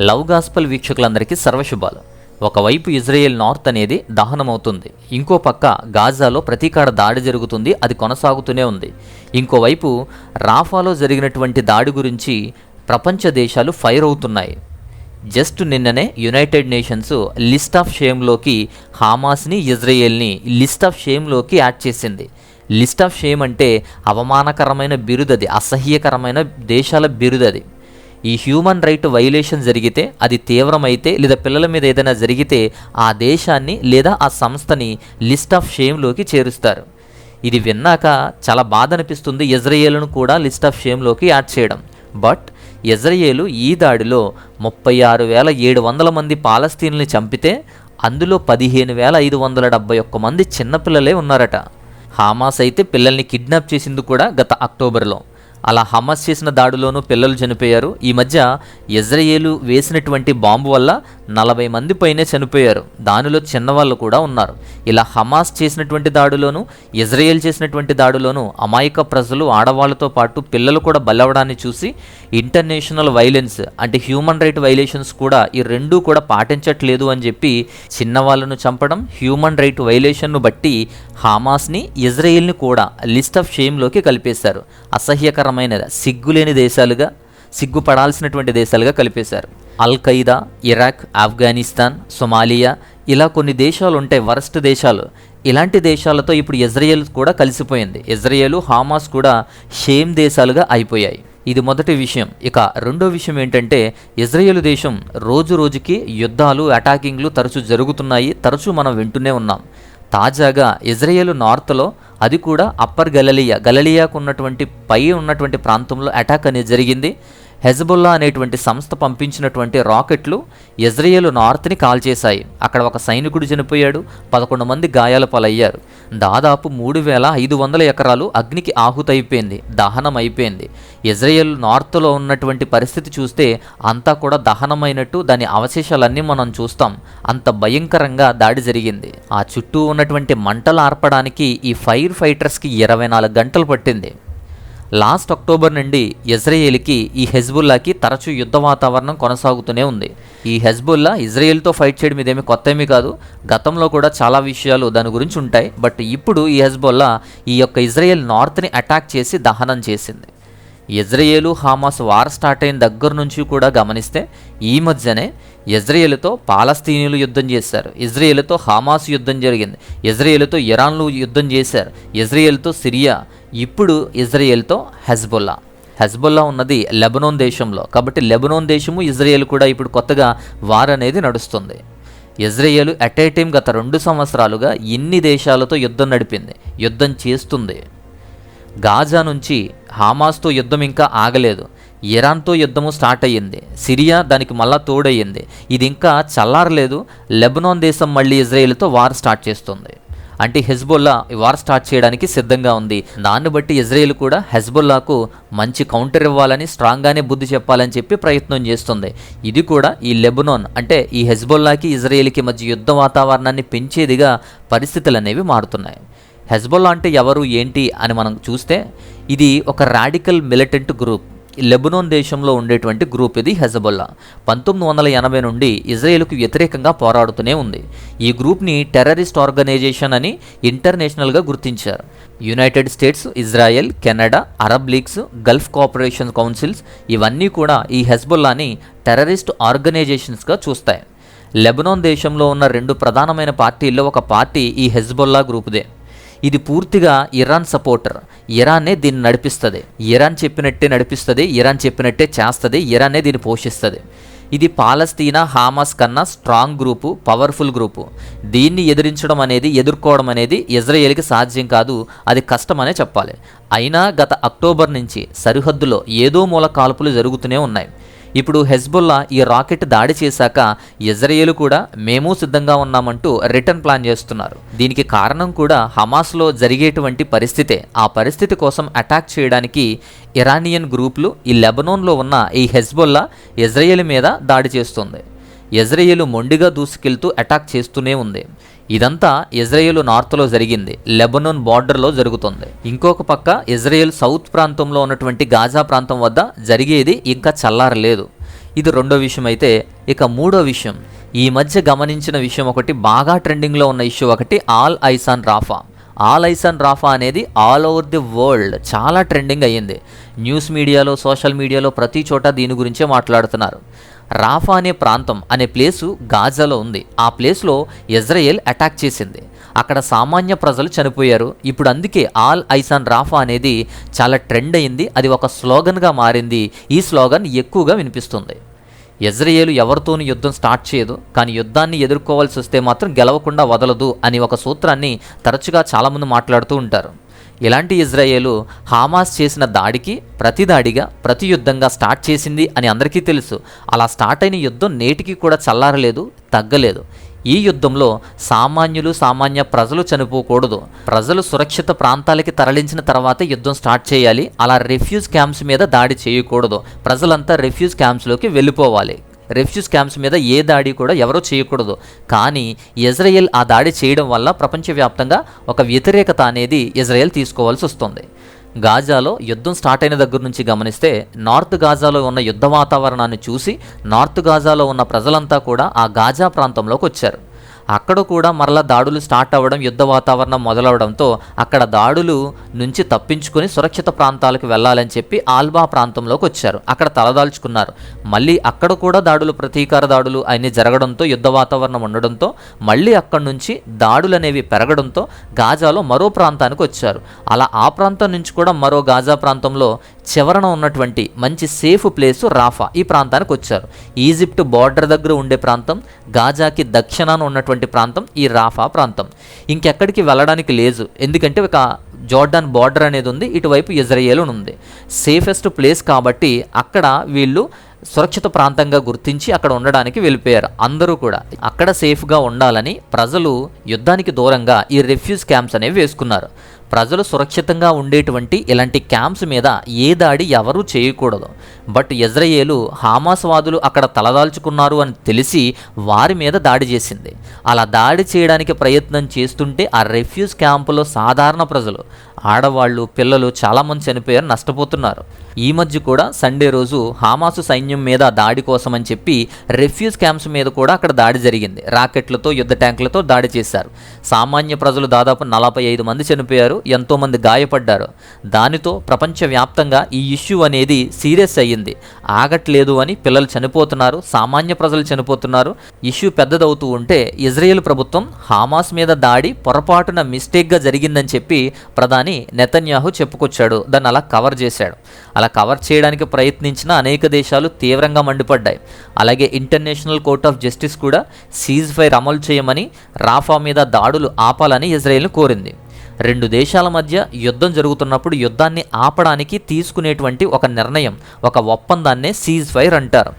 Love gospel వీక్షకులందరికీ సర్వశుభాలు. ఒకవైపు Israel north అనేది దహనమవుతుంది. ఇంకో పక్క గాజాలో ప్రతీకార దాడి జరుగుతుంది అది కొనసాగుతూనే ఉంది. ఇంకోవైపు రాఫాలో జరిగినటువంటి దాడి గురించి ప్రపంచ దేశాలు ఫైర్ అవుతున్నాయి. జస్ట్ నిన్ననే యునైటెడ్ నేషన్స్ లిస్ట్ ఆఫ్ షేమ్లోకి హామాస్ని ఇజ్రాయెల్ని లిస్ట్ ఆఫ్ షేమ్లోకి యాడ్ చేసింది. లిస్ట్ ఆఫ్ షేమ్ అంటే అవమానకరమైన బిరుదది అసహ్యకరమైన దేశాల బిరుదది. ఈ హ్యూమన్ రైట్ వైలేషన్ జరిగితే అది తీవ్రమైతే లేదా పిల్లల మీద ఏదైనా జరిగితే ఆ దేశాన్ని లేదా ఆ సంస్థని లిస్ట్ ఆఫ్ షేమ్లోకి చేరుస్తారు. ఇది విన్నాక చాలా బాధ అనిపిస్తుంది ఇజ్రాయేల్ను కూడా లిస్ట్ ఆఫ్ షేమ్లోకి యాడ్ చేయడం. బట్ ఇజ్రాయేలు ఈ దాడిలో ముప్పై ఆరు వేల ఏడు వందల మంది పాలస్తీన్లని చంపితే అందులో పదిహేను వేల ఐదు వందల డెబ్బై ఒక్క మంది చిన్నపిల్లలే ఉన్నారట. హామాస్ అయితే పిల్లల్ని కిడ్నాప్ చేసింది కూడా గత అక్టోబర్లో. అలా హమాస్ చేసిన దాడిలోనూ పిల్లలు చనిపోయారు. ఈ మధ్య ఇజ్రాయేలు వేసినటువంటి బాంబు వల్ల నలభై మంది పైనే చనిపోయారు. దానిలో చిన్నవాళ్ళు కూడా ఉన్నారు. ఇలా హమాస్ చేసినటువంటి దాడులోనూ ఇజ్రాయెల్ చేసినటువంటి దాడులోనూ అమాయక ప్రజలు ఆడవాళ్ళతో పాటు పిల్లలు కూడా బలవడాన్ని చూసి ఇంటర్నేషనల్ వైలెన్స్ అంటే హ్యూమన్ రైట్ వైలేషన్స్ కూడా ఈ రెండూ కూడా పాటించట్లేదు అని చెప్పి చిన్నవాళ్ళను చంపడం హ్యూమన్ రైట్ వైలేషన్ను బట్టి హమాస్ని ఇజ్రాయెల్ని కూడా లిస్ట్ ఆఫ్ షేమ్లోకి కలిపేశారు. అసహ్యకరమైన సిగ్గులేని దేశాలుగా సిగ్గుపడాల్సినటువంటి దేశాలుగా కలిపేశారు. Al Qaeda Iraq Afghanistan Somalia ఇలా కొన్ని దేశాలు ఉంటాయి వరస్ట్ దేశాలు. ఇలాంటి దేశాలతో ఇప్పుడు ఇజ్రాయెల్ కూడా కలిసిపోయింది. ఇజ్రాయెల్ హామాస్ కూడా షేమ్ దేశాలుగా అయిపోయాయి. ఇది మొదటి విషయం. ఇక రెండో విషయం ఏంటంటే ఇజ్రాయెల్ దేశం రోజు రోజుకి యుద్ధాలు అటాకింగ్లు తరచూ జరుగుతున్నాయి తరచూ మనం వింటూనే ఉన్నాం. తాజాగా ఇజ్రాయెల్ నార్త్లో అది కూడా అప్పర్ గలలియా గలలియాకు ఉన్నటువంటి పై ఉన్నటువంటి ప్రాంతంలో అటాక్ అనేది జరిగింది. హెజ్బుల్లా అనేటువంటి సంస్థ పంపించినటువంటి రాకెట్లు ఇజ్రాయేల్ నార్త్ని కాల్చేశాయి అక్కడ ఒక సైనికుడు చనిపోయాడు. పదకొండు మంది గాయాల పాలయ్యారు. దాదాపు మూడు వేల ఐదు వందల ఎకరాలు అగ్నికి ఆహుతైపోయింది. దహనం అయిపోయింది ఇజ్రాయెల్ నార్త్లో ఉన్నటువంటి పరిస్థితి చూస్తే అంతా కూడా దహనమైనట్టు దాని అవశేషాలన్నీ మనం చూస్తాం. అంత భయంకరంగా దాడి జరిగింది. ఆ చుట్టూ ఉన్నటువంటి మంటలు ఆర్పడానికి ఈ ఫైర్ ఫైటర్స్కి ఇరవై నాలుగు గంటలు పట్టింది. లాస్ట్ అక్టోబర్ నుండి ఇజ్రాయేల్కి ఈ హెజ్బుల్లాకి తరచూ యుద్ధ వాతావరణం కొనసాగుతూనే ఉంది. ఈ హెజ్బుల్లా ఇజ్రాయేల్తో ఫైట్ చేయడం ఇదేమి కొత్త ఏమీ కాదు. గతంలో కూడా చాలా విషయాలు దాని గురించి ఉంటాయి. బట్ ఇప్పుడు ఈ హెజ్బుల్లా ఈ యొక్క ఇజ్రాయేల్ నార్త్ని అటాక్ చేసి దహనం చేసింది. ఇజ్రాయేలు హామాస్ వార్ స్టార్ట్ అయిన దగ్గర నుంచి కూడా గమనిస్తే ఈ మధ్యనే ఇజ్రాయేల్తో పాలస్తీనీలు యుద్ధం చేశారు. ఇజ్రాయేల్తో హామాస్ యుద్ధం జరిగింది. ఇజ్రాయేల్తో ఇరాన్లు యుద్ధం చేశారు. ఇజ్రాయేల్తో సిరియా ఇప్పుడు ఇజ్రాయేల్తో హెజ్బుల్లా. హెజ్బుల్లా ఉన్నది లెబనోన్ దేశంలో. కాబట్టి లెబనోన్ దేశము ఇజ్రాయేల్ కూడా ఇప్పుడు కొత్తగా వార్ అనేది నడుస్తుంది. ఇజ్రాయేల్ అట్ ఏ టైం గత రెండు సంవత్సరాలుగా ఇన్ని దేశాలతో యుద్ధం నడిపింది. యుద్ధం చేస్తుంది. గాజా నుంచి హామాస్తో యుద్ధం ఇంకా ఆగలేదు. ఇరాన్తో యుద్ధము స్టార్ట్ అయ్యింది. సిరియా దానికి మళ్ళా తోడయ్యింది. ఇది ఇంకా చల్లారలేదు. లెబనాన్ దేశం మళ్ళీ ఇజ్రాయేల్తో వార్ స్టార్ట్ చేస్తుంది. అంటే హెజ్బుల్లా వార్ స్టార్ట్ చేయడానికి సిద్ధంగా ఉంది. దాన్ని బట్టి ఇజ్రాయెల్ కూడా హెజ్బుల్లాకు మంచి కౌంటర్ ఇవ్వాలని స్ట్రాంగ్గానే బుద్ధి చెప్పాలని చెప్పి ప్రయత్నం చేస్తుంది. ఇది కూడా ఈ లెబనాన్ అంటే ఈ హెజ్బుల్లాకి ఇజ్రాయెల్కి మధ్య యుద్ధ వాతావరణాన్ని పెంచేదిగా పరిస్థితులు అనేవి మారుతున్నాయి. హెజ్బుల్లా అంటే ఎవరు ఏంటి అని మనం చూస్తే ఇది ఒక రాడికల్ మిలిటెంట్ గ్రూప్. లెబనోన్ దేశంలో ఉండేటువంటి గ్రూప్ ఇది హెజబుల్లా. పంతొమ్మిది వందల ఎనభై నుండి ఇజ్రాయెల్కు వ్యతిరేకంగా పోరాడుతూనే ఉంది. ఈ గ్రూప్ని టెర్రరిస్ట్ ఆర్గనైజేషన్ అని ఇంటర్నేషనల్గా గుర్తించారు. United States Israel Canada Arab leagues Gulf cooperation councils ఇవన్నీ కూడా ఈ హెజ్బుల్లాని టెర్రరిస్ట్ ఆర్గనైజేషన్స్గా చూస్తాయి. లెబనాన్ దేశంలో ఉన్న రెండు ప్రధానమైన పార్టీల్లో ఒక పార్టీ ఈ హెజ్బుల్లా గ్రూపుదే. ఇది పూర్తిగా ఇరాన్ సపోర్టర్. ఇరాన్నే దీన్ని నడిపిస్తుంది. ఇరాన్ చెప్పినట్టే నడిపిస్తుంది ఇరాన్ చెప్పినట్టే చేస్తుంది ఇరాన్నే దీన్ని పోషిస్తుంది. ఇది పాలస్తీనా హామాస్ కన్నా స్ట్రాంగ్ గ్రూపు పవర్ఫుల్ గ్రూపు. దీన్ని ఎదిరించడం అనేది ఎదుర్కోవడం అనేది ఇజ్రాయేల్కి సాధ్యం కాదు. అది కష్టమనే చెప్పాలి. అయినా గత అక్టోబర్ నుంచి సరిహద్దులో ఏదో మూల కాల్పులు జరుగుతూనే ఉన్నాయి. ఇప్పుడు హెజ్బుల్లా ఈ రాకెట్ దాడి చేశాక ఇజ్రాయేల్ కూడా మేము సిద్ధంగా ఉన్నామంటూ రిటర్న్ ప్లాన్ చేస్తున్నారు. దీనికి కారణం కూడా హమాస్లో జరిగేటువంటి పరిస్థితే. ఆ పరిస్థితి కోసం అటాక్ చేయడానికి ఇరానియన్ గ్రూపులు ఈ లెబనోన్లో ఉన్న ఈ హెజ్బుల్లా ఇజ్రాయేల్ మీద దాడి చేస్తుంది. ఇజ్రాయేల్ మొండిగా దూసుకెళ్తూ అటాక్ చేస్తూనే ఉంది. ఇదంతా ఇజ్రాయెల్ నార్త్లో జరిగింది. లెబనోన్ బార్డర్లో జరుగుతుంది. ఇంకొక పక్క ఇజ్రాయెల్ సౌత్ ప్రాంతంలో ఉన్నటువంటి గాజా ప్రాంతం వద్ద జరిగేది ఇంకా చల్లారలేదు. ఇది రెండో విషయం అయితే ఇక మూడో విషయం. ఈ మధ్య గమనించిన విషయం ఒకటి బాగా ట్రెండింగ్లో ఉన్న ఇష్యూ ఒకటి all eyes on Rafah. All eyes on Rafah అనేది ఆల్ ఓవర్ ది వరల్డ్. చాలా ట్రెండింగ్ అయ్యింది. న్యూస్ మీడియాలో సోషల్ మీడియాలో ప్రతి చోట దీని గురించే మాట్లాడుతున్నారు. రాఫా అనే ప్రాంతం అనే ప్లేసు గాజాలో ఉంది. ఆ ప్లేస్లో ఇజ్రాయెల్ అటాక్ చేసింది. అక్కడ సామాన్య ప్రజలు చనిపోయారు. ఇప్పుడు అందుకే ఆల్ ఐసాన్ రాఫా అనేది చాలా ట్రెండ్ అయింది. అది ఒక స్లోగన్గా మారింది. ఈ స్లోగన్ ఎక్కువగా వినిపిస్తుంది. ఇజ్రాయేలు ఎవరితోనూ యుద్ధం స్టార్ట్ చేయదు. కానీ యుద్ధాన్ని ఎదుర్కోవాల్సి వస్తే మాత్రం గెలవకుండా వదలదు అని ఒక సూత్రాన్ని తరచుగా చాలామంది మాట్లాడుతూ ఉంటారు. ఇలాంటి ఇజ్రాయేలు హామాస్ చేసిన దాడికి ప్రతి దాడిగా ప్రతి యుద్ధంగా స్టార్ట్ చేసింది అని అందరికీ తెలుసు. అలా స్టార్ట్ అయిన యుద్ధం నేటికి కూడా చల్లారలేదు తగ్గలేదు. ఈ యుద్ధంలో సామాన్యులు సామాన్య ప్రజలు చనిపోకూడదు. ప్రజలు సురక్షిత ప్రాంతాలకి తరలించిన తర్వాతే యుద్ధం స్టార్ట్ చేయాలి. అలా రెఫ్యూజ్ క్యాంప్స్ మీద దాడి చేయకూడదు. ప్రజలంతా రెఫ్యూజ్ క్యాంప్స్లోకి వెళ్ళిపోవాలి. రెఫ్యూజ్ క్యాంప్స్ మీద ఏ దాడి కూడా ఎవరూ చేయకూడదు. కానీ ఇజ్రాయెల్ ఆ దాడి చేయడం వల్ల ప్రపంచవ్యాప్తంగా ఒక వ్యతిరేకత అనేది ఇజ్రాయెల్ తీసుకోవాల్సి వస్తుంది. గాజాలో యుద్ధం స్టార్ట్ అయిన దగ్గర నుంచి గమనిస్తే నార్త్ గాజాలో ఉన్న యుద్ధ వాతావరణాన్ని చూసి నార్త్ గాజాలో ఉన్న ప్రజలంతా కూడా ఆ గాజా ప్రాంతంలోకి వచ్చారు. అక్కడ కూడా మరలా దాడులు స్టార్ట్ అవ్వడం యుద్ధ వాతావరణం మొదలవడంతో అక్కడ దాడులు నుంచి తప్పించుకొని సురక్షిత ప్రాంతాలకు వెళ్ళాలని చెప్పి ఆల్బా ప్రాంతంలోకి వచ్చారు. అక్కడ తలదాల్చుకున్నారు. మళ్ళీ అక్కడ కూడా దాడులు ప్రతీకార దాడులు అన్ని జరగడంతో యుద్ధ వాతావరణం ఉండడంతో మళ్ళీ అక్కడి నుంచి దాడులు అనేవి పెరగడంతో గాజాలో మరో ప్రాంతానికి వచ్చారు. అలా ఆ ప్రాంతం నుంచి కూడా మరో గాజా ప్రాంతంలో చివరన ఉన్నటువంటి మంచి సేఫ్ ప్లేసు రాఫా. ఈ ప్రాంతానికి వచ్చారు. ఈజిప్ట్ బార్డర్ దగ్గర ఉండే ప్రాంతం గాజాకి దక్షిణాన ఉన్నటువంటి ప్రాంతం ఈ రాఫా ప్రాంతం. ఇంకెక్కడికి వెళ్ళడానికి లేదు. ఎందుకంటే ఒక జోర్డాన్ బార్డర్ అనేది ఉంది ఇటువైపు ఇజ్రాయేల్ ఉంది. సేఫెస్ట్ ప్లేస్ కాబట్టి అక్కడ వీళ్ళు సురక్షిత ప్రాంతంగా గుర్తించి అక్కడ ఉండడానికి వెళ్ళిపోయారు. అందరూ కూడా అక్కడ సేఫ్గా ఉండాలని ప్రజలు యుద్ధానికి దూరంగా ఈ రెఫ్యూజ్ క్యాంప్స్ అనేవి వేసుకున్నారు. ప్రజలు సురక్షితంగా ఉండేటువంటి ఇలాంటి క్యాంప్స్ మీద ఏ దాడి ఎవరూ చేయకూడదు. బట్ ఇజ్రాయేలు హామాస్ వాదులు అక్కడ తలదాల్చుకున్నారు అని తెలిసి వారి మీద దాడి చేసింది. అలా దాడి చేయడానికి ప్రయత్నం చేస్తుంటే ఆ రెఫ్యూజ్ క్యాంపులో సాధారణ ప్రజలు ఆడవాళ్ళు పిల్లలు చాలామంది చనిపోయారు నష్టపోతున్నారు. ఈ మధ్య కూడా సండే రోజు హామాసు సైన్యం మీద దాడి కోసం అని చెప్పి రెఫ్యూజ్ క్యాంప్స్ మీద కూడా అక్కడ దాడి జరిగింది. రాకెట్లతో యుద్ధ ట్యాంకులతో దాడి చేశారు. సామాన్య ప్రజలు దాదాపు నలభై ఐదు మంది చనిపోయారు ఎంతోమంది గాయపడ్డారు. దానితో ప్రపంచవ్యాప్తంగా ఈ ఇష్యూ అనేది సీరియస్ అయ్యింది. ఆగట్లేదు అని పిల్లలు చనిపోతున్నారు సామాన్య ప్రజలు చనిపోతున్నారు. ఇష్యూ పెద్దదవుతూ ఉంటే ఇజ్రాయెల్ ప్రభుత్వం హామాస్ మీద దాడి పొరపాటున మిస్టేక్గా జరిగిందని చెప్పి ప్రధాని నెతన్యాహు చెప్పుకొచ్చాడు. దాన్ని అలా కవర్ చేశాడు. అలా కవర్ చేయడానికి ప్రయత్నించిన అనేక దేశాలు తీవ్రంగా మండిపడ్డాయి. అలాగే ఇంటర్నేషనల్ కోర్ట్ ఆఫ్ జస్టిస్ కూడా సీజ్ ఫైర్ అమలు చేయమని రాఫా మీద దాడులు ఆపాలని ఇజ్రాయెల్ను కోరింది. రెండు దేశాల మధ్య యుద్ధం జరుగుతున్నప్పుడు యుద్ధాన్ని ఆపడానికి తీసుకునేటువంటి ఒక నిర్ణయం ఒక ఒప్పందాన్నే సీజ్ ఫైర్ అంటారు.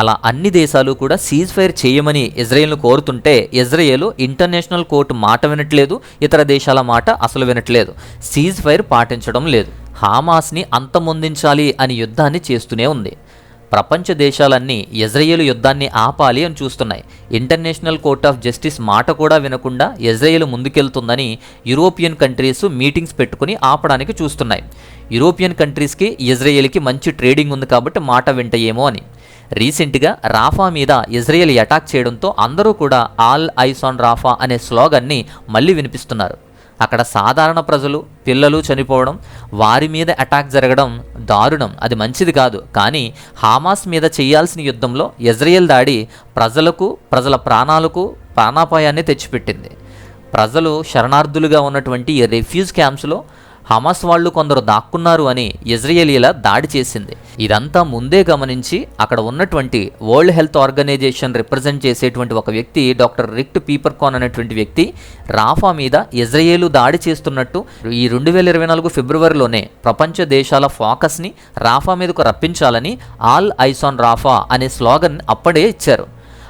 అలా అన్ని దేశాలు కూడా సీజ్ ఫైర్ చేయమని ఇజ్రాయెల్ను కోరుతుంటే ఇజ్రాయెల్ ఇంటర్నేషనల్ కోర్టు మాట వినట్లేదు ఇతర దేశాల మాట అసలు వినట్లేదు సీజ్ ఫైర్ పాటించడం లేదు హామాస్ని అంతమొందించాలి అని యుద్ధాన్ని చేస్తూనే ఉంది. ప్రపంచ దేశాలన్నీ ఇజ్రాయేల్ యుద్ధాన్ని ఆపాలి అని చూస్తున్నాయి. ఇంటర్నేషనల్ కోర్ట్ ఆఫ్ జస్టిస్ మాట కూడా వినకుండా ఇజ్రాయేల్ ముందుకెళ్తుందని యూరోపియన్ కంట్రీస్ మీటింగ్స్ పెట్టుకుని ఆపడానికి చూస్తున్నాయి. యూరోపియన్ కంట్రీస్కి ఇజ్రాయేల్కి మంచి ట్రేడింగ్ ఉంది కాబట్టి మాట వింటయేమో అని. రీసెంట్గా రాఫా మీద ఇజ్రాయెల్ అటాక్ చేయడంతో అందరూ కూడా ఆల్ ఐస్ ఆన్ రాఫా అనే స్లోగన్ని మళ్ళీ వినిపిస్తున్నారు. అక్కడ సాధారణ ప్రజలు పిల్లలు చనిపోవడం వారి మీద అటాక్ జరగడం దారుణం. అది మంచిది కాదు. కానీ హామాస్ మీద చేయాల్సిన యుద్ధంలో ఇజ్రాయెల్ దాడి ప్రజలకు ప్రజల ప్రాణాలకు ప్రాణాపాయాన్ని తెచ్చిపెట్టింది. ప్రజలు శరణార్థులుగా ఉన్నటువంటి ఈ రెఫ్యూజ్ క్యాంప్స్లో హమాస్ వాళ్ళు కొందరు దాక్కున్నారు అని ఇజ్రాయేలీల దాడి చేసింది. ఇదంతా ముందే గమనించి అక్కడ ఉన్నటువంటి వరల్డ్ హెల్త్ ఆర్గనైజేషన్ రిప్రజెంట్ చేసేటువంటి ఒక వ్యక్తి డాక్టర్ రిక్ట్ పీపర్కాన్ అనేటువంటి వ్యక్తి రాఫా మీద ఇజ్రాయేలు దాడి చేస్తున్నట్టు ఈ రెండు వేల ఇరవై నాలుగు ఫిబ్రవరిలోనే ప్రపంచ దేశాల ఫోకస్ని రాఫా మీదకు రప్పించాలని ఆల్ ఐసాన్ రాఫా అనే స్లోగన్ అప్పుడే ఇచ్చారు.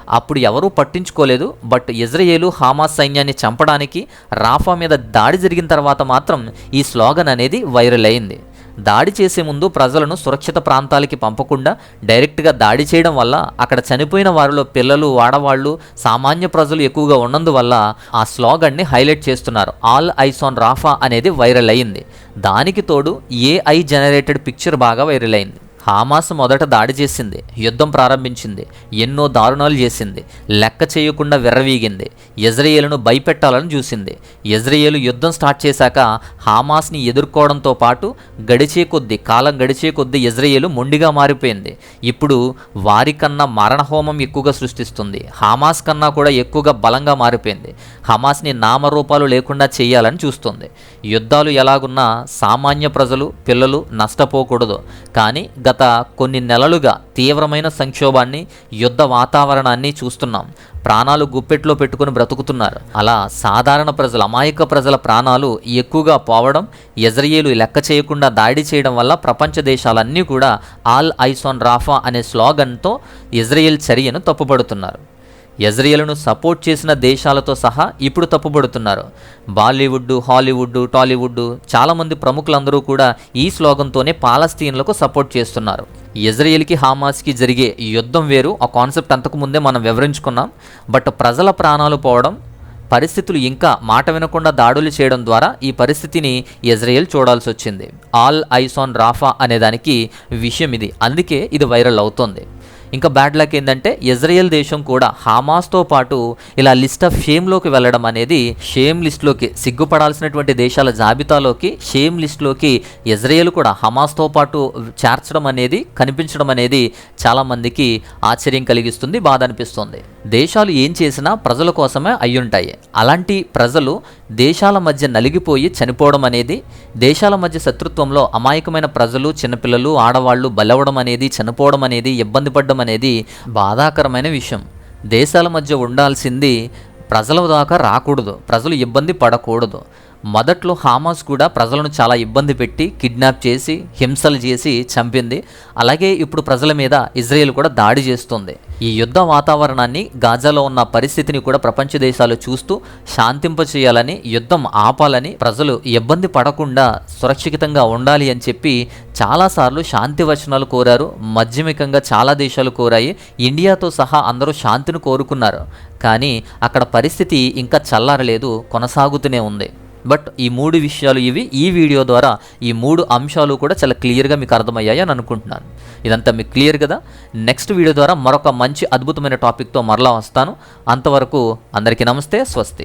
అప్పుడు ఎవరూ పట్టించుకోలేదు. బట్ ఇజ్రాయేలు హామాస్ సైన్యాన్ని చంపడానికి రాఫా మీద దాడి జరిగిన తర్వాత మాత్రం ఈ స్లోగన్ అనేది వైరల్ అయింది. దాడి చేసే ముందు ప్రజలను సురక్షిత ప్రాంతాలకి పంపకుండా డైరెక్ట్గా దాడి చేయడం వల్ల అక్కడ చనిపోయిన వారిలో పిల్లలు ఆడవాళ్ళు సామాన్య ప్రజలు ఎక్కువగా ఉన్నందువల్ల ఆ స్లోగన్ని హైలైట్ చేస్తున్నారు. ఆల్ ఐస్ ఆన్ రాఫా అనేది వైరల్ అయింది. దానికి తోడు ఏఐ జనరేటెడ్ పిక్చర్ బాగా వైరల్ అయింది. హామాస్ మొదట దాడి చేసింది యుద్ధం ప్రారంభించింది ఎన్నో దారుణాలు చేసింది లెక్క చేయకుండా విర్రవీగింది ఇజ్రాయేల్ను భయపెట్టాలని చూసింది. ఇజ్రాయేల్ యుద్ధం స్టార్ట్ చేశాక హామాస్ని ఎదుర్కోవడంతో పాటు గడిచే కొద్దీ కాలం గడిచే కొద్దీ ఇజ్రాయేల్ మొండిగా మారిపోయింది. ఇప్పుడు వారికన్నా మరణహోమం ఎక్కువగా సృష్టిస్తుంది హామాస్ కన్నా కూడా ఎక్కువగా బలంగా మారిపోయింది. హమాస్ని నామరూపాలు లేకుండా చేయాలని చూస్తుంది. యుద్ధాలు ఎలాగున్నా సామాన్య ప్రజలు పిల్లలు నష్టపోకూడదు. కానీ గత కొన్ని నెలలుగా తీవ్రమైన సంక్షోభాన్ని యుద్ధ వాతావరణాన్ని చూస్తున్నాం. ప్రాణాలు గుప్పెట్లో పెట్టుకుని బ్రతుకుతున్నారు. అలా సాధారణ ప్రజల అమాయక ప్రజల ప్రాణాలు ఎక్కువగా పోవడం ఇజ్రాయేలు లెక్క చేయకుండా దాడి చేయడం వల్ల ప్రపంచ దేశాలన్నీ కూడా ఆల్ ఐసాన్ రాఫా అనే స్లోగన్తో ఇజ్రాయెల్ చర్యను తప్పుపడుతున్నారు. ఎజ్రియలను సపోర్ట్ చేసిన దేశాలతో సహా ఇప్పుడు తప్పుపడుతున్నారు బాలీవుడ్ హాలీవుడ్ టాలీవుడ్ చాలామంది ప్రముఖులందరూ కూడా ఈ స్లోగన్తోనే పాలస్తీన్లకు సపోర్ట్ చేస్తున్నారు. ఇజ్రాయెల్కి హామాస్కి జరిగే యుద్ధం వేరు ఆ కాన్సెప్ట్ అంతకుముందే మనం వివరించుకున్నాం. బట్ ప్రజల ప్రాణాలు పోవడం పరిస్థితులు ఇంకా మాట వినకుండా దాడులు చేయడం ద్వారా ఈ పరిస్థితిని ఇజ్రాయెల్ చూడాల్సి వచ్చింది ఆల్ ఐసాన్ రాఫా అనే దానికి విషయం ఇది. అందుకే ఇది వైరల్ అవుతోంది. ఇంకా బ్యాడ్ లక్ ఏంటంటే ఇజ్రాయెల్ దేశం కూడా హామాస్తో పాటు ఇలా లిస్ట్ ఆఫ్ షేమ్లోకి వెళ్ళడం అనేది షేమ్ లిస్ట్లోకి సిగ్గుపడాల్సినటువంటి దేశాల జాబితాలోకి షేమ్ లిస్ట్లోకి ఇజ్రాయెల్ కూడా హమాస్తో పాటు చేర్చడం అనేది కనిపించడం అనేది చాలామందికి ఆశ్చర్యం కలిగిస్తుంది బాధ అనిపిస్తుంది. దేశాలు ఏం చేసినా ప్రజల కోసమే అయ్యుంటాయి. అలాంటి ప్రజలు దేశాల మధ్య నలిగిపోయి చనిపోవడం అనేది దేశాల మధ్య శత్రుత్వంలో అమాయకమైన ప్రజలు చిన్నపిల్లలు ఆడవాళ్ళు బలవడం అనేది చనిపోవడం అనేది ఇబ్బంది పడడం అనేది బాధాకరమైన విషయం. దేశాల మధ్య ఉండాల్సింది ప్రజల దాకా రాకూడదు. ప్రజలు ఇబ్బంది పడకూడదు. మొదట్లో హామాస్ కూడా ప్రజలను చాలా ఇబ్బంది పెట్టి కిడ్నాప్ చేసి హింసలు చేసి చంపింది. అలాగే ఇప్పుడు ప్రజల మీద ఇజ్రాయెల్ కూడా దాడి చేస్తుంది. ఈ యుద్ధ వాతావరణాన్ని గాజాలో ఉన్న పరిస్థితిని కూడా ప్రపంచ దేశాలు చూస్తూ శాంతింప చేయాలని యుద్ధం ఆపాలని ప్రజలు ఇబ్బంది పడకుండా సురక్షితంగా ఉండాలి అని చెప్పి చాలాసార్లు శాంతి వచనాలు కోరారు. మధ్యమికంగా చాలా దేశాలు కోరాయి. ఇండియాతో సహా అందరూ శాంతిని కోరుకున్నారు. కానీ అక్కడ పరిస్థితి ఇంకా చల్లారలేదు కొనసాగుతూనే ఉంది. బట్ ఈ మూడు విషయాలు ఇవి ఈ వీడియో ద్వారా ఈ మూడు అంశాలు కూడా చాలా క్లియర్గా మీకు అర్థమయ్యాయి అని అనుకుంటున్నాను. ఇదంతా మీకు క్లియర్ కదా? నెక్స్ట్ వీడియో ద్వారా మరొక మంచి అద్భుతమైన టాపిక్తో మరలా వస్తాను. అంతవరకు అందరికీ నమస్తే స్వస్తి.